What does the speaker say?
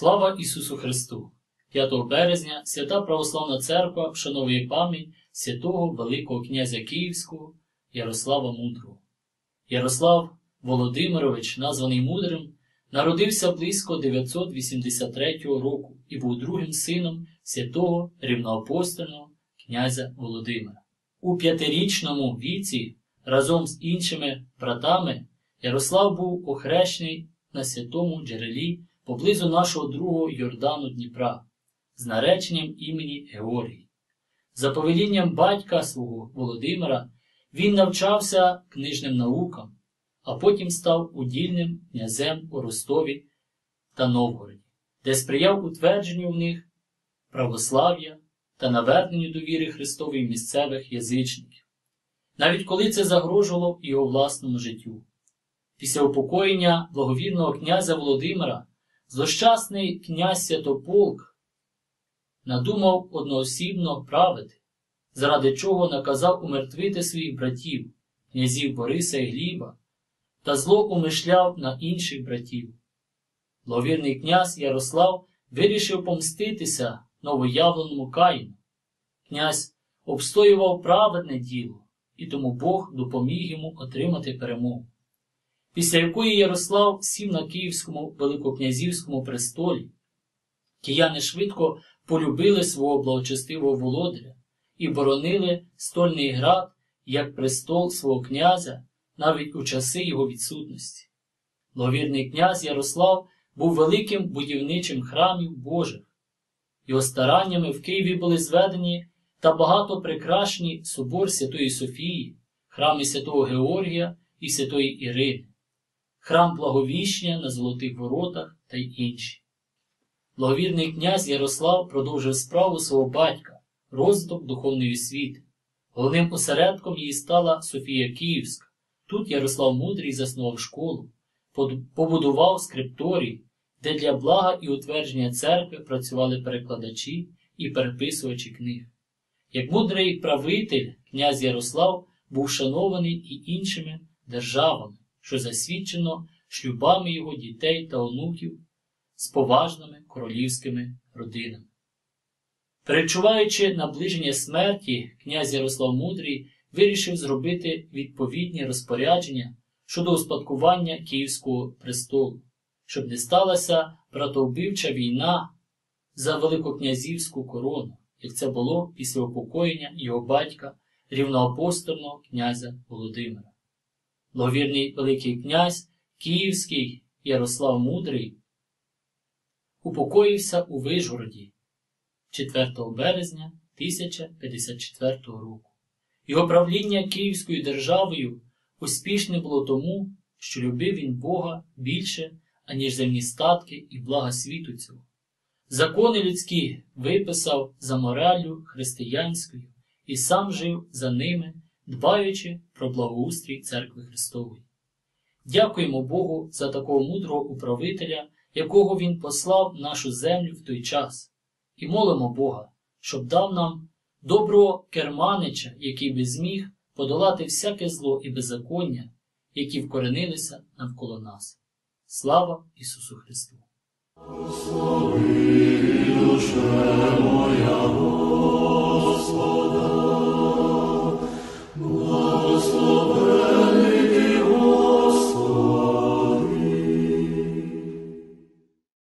Слава Ісусу Христу! 5 березня Свята Православна Церква вшановує пам'ять святого Великого князя Київського Ярослава Мудрого. Ярослав Володимирович, названий Мудрим, народився близько 983 року і був другим сином святого рівноапостольного князя Володимира. У п'ятирічному віці разом з іншими братами Ярослав був охрещений на святому джерелі поблизу нашого другого Йордану Дніпра з нареченням імені Георгій. За повелінням батька свого Володимира він навчався книжним наукам, а потім став удільним князем у Ростові та Новгороді, де сприяв утвердженню в них православ'я та наверненню до віри Христової місцевих язичників, навіть коли це загрожувало його власному життю. Після упокоєння благовірного князя Володимира злощасний князь Святополк надумав одноосібно правити, заради чого наказав умертвити своїх братів, князів Бориса і Гліба, та зло умишляв на інших братів. Благовірний князь Ярослав вирішив помститися новоявленому Каїну. Князь обстоював праведне діло, і тому Бог допоміг йому отримати перемогу після якої Ярослав сів на Київському Великокнязівському престолі. Кияни швидко полюбили свого благочестивого володаря і боронили стольний град як престол свого князя навіть у часи його відсутності. Благовірний князь Ярослав був великим будівничим храмів Божих. Його стараннями в Києві були зведені та багато прикрашені собор Святої Софії, храми святого Георгія і Святої Ірини храм Благовіщення на Золотих Воротах та й інші. Благовірний князь Ярослав продовжив справу свого батька, розвиток духовної освіти. Головним осередком її стала Софія Київська. Тут Ярослав Мудрий заснував школу, побудував скрипторій, де для блага і утвердження церкви працювали перекладачі і переписувачі книг. Як мудрий правитель, князь Ярослав був шанований і іншими державами що засвідчено шлюбами його дітей та онуків з поважними королівськими родинами. Перечуваючи наближення смерті, князь Ярослав Мудрий вирішив зробити відповідні розпорядження щодо успадкування Київського престолу, щоб не сталася братовбивча війна за Великокнязівську корону, як це було після упокоєння його батька рівноапостольного князя Володимира. Благовірний Великий князь Київський Ярослав Мудрий упокоївся у Вижгороді 4 березня 1054 року. Його правління Київською державою успішне було тому, що любив він Бога більше, аніж земні статки і блага світу цього. Закони людські виписав за мораллю християнською і сам жив за ними дбаючи про благоустрій Церкви Христової. Дякуємо Богу за такого мудрого управителя, якого Він послав нашу землю в той час, і молимо Бога, щоб дав нам доброго керманича, який би зміг подолати всяке зло і беззаконня, які вкоренилися навколо нас. Слава Ісусу Христу! Слави душе моя